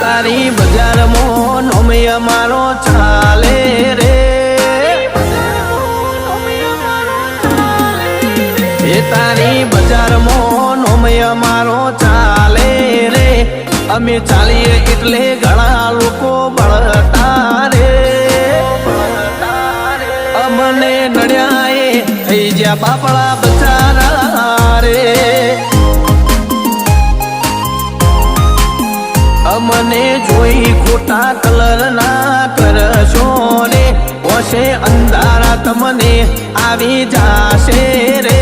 તારી બજારમાં નોમય મારો ચાલે રે. એ તારી બજારમાં નોમય મારો ચાલે રે. અમે ચાલીએ એટલે ઘણા લોકો બળતા રે. અમને નડ્યા એ થઈ ગયા બાપડા મને જોઈ ખોટા કલર ના કરશો રે હોશે અંધારા તમને આવી જાશે રે.